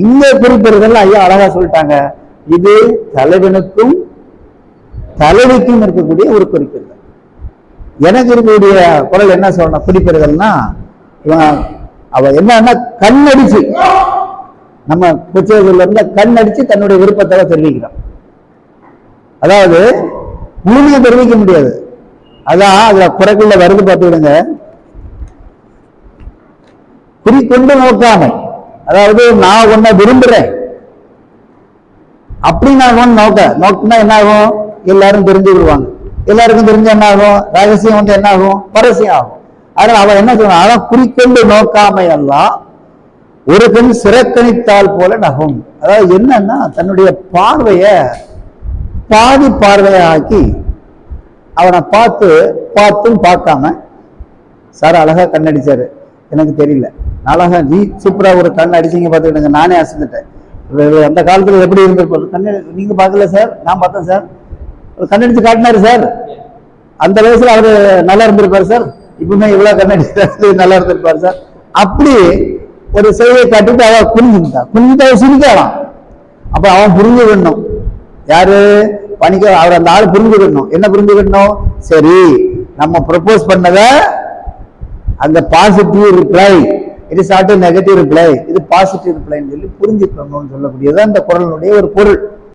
இங்க குறிப்பிடுறதெல்லாம் ஐயா அழகா சொல்லிட்டாங்க. இது தலைவனுக்கும் தலைவிக்கும் இருக்கக்கூடிய ஒரு குறிப்பிடுதல் எனக்கு இருக்கக்கூடிய குரல் என்ன சொல்லணும்? குறிப்பிடுதல்னா அவ என்னன்னா கண்ணடிச்சு. நம்ம குச்சேரியில இருந்த கண்ணடிச்சு தன்னுடைய விருப்பத்தை தெரிவிக்கிறான். அதாவது முழுமையை தெரிவிக்க முடியாது. அதான் அதுல குறைக்குள்ள வருது பார்த்துக்கிடுங்க. குறிக்கொண்டு நோக்காமை அதாவது நான் உன்னை விரும்புறேன். அப்படி நான் ஒன்று நோக்க நோக்கினா என்ன ஆகும் எல்லாரும் தெரிஞ்சு விடுவாங்க. எல்லாருக்கும் தெரிஞ்ச என்ன ஆகும் ரகசியம் வந்து என்ன ஆகும் பரசியம் ஆகும். அதனால அவன் என்ன சொல்றான்? அதான் குறிக்கொண்டு நோக்காமை எல்லாம் ஒரு பெண் சிறக்கணித்தால் போல நகும். அதாவது என்னன்னா தன்னுடைய பார்வைய பாதி பார்வையை ஆக்கி அவனை பார்த்து பார்த்தும் பார்க்காம சார் அழகா கண்ணடிச்சாரு. எனக்கு தெரியல. அழகா நீ சூப்பரா ஒரு கண் அடிச்சீங்க பார்த்துக்கிட்டேங்க நானே அசந்துட்டேன். அந்த காலத்துல எப்படி இருந்திருப்பாரு? கண்ணு நீங்க பார்க்கல சார் நான் பார்த்தேன் சார் ஒரு கண்ணடிச்சு காட்டினாரு சார் அந்த வயசுல அவரு நல்லா இருந்திருப்பாரு சார் இப்பவுமே இவ்வளவு கண்ணடிச்சு நல்லா இருந்திருப்பாரு சார் அப்படி ஒரு செய்தியை காட்டிட்டு அவன் குனிஞ்சுக்கிட்டா. புரிஞ்சுட்டு அவன் சிரிக்கலாம். அப்ப அவன் புரிஞ்சுக்கணும். யாரு? பணிக்க அவர் அந்த ஆள் புரிஞ்சுக்கணும். என்ன புரிஞ்சுக்கணும்? சரி நம்ம ப்ரப்போஸ் பண்ணத அந்த பாசிட்டிவ் ரிப்ளை இது ஆட் நெகட்டிவ் ரிப்ளை இது பாசிட்டிவ் ரிப்ளைன்னு சொல்லி புரிஞ்சுக்கணும்னு சொல்லக்கூடியது அந்த குரலுடைய ஒரு பொருள்.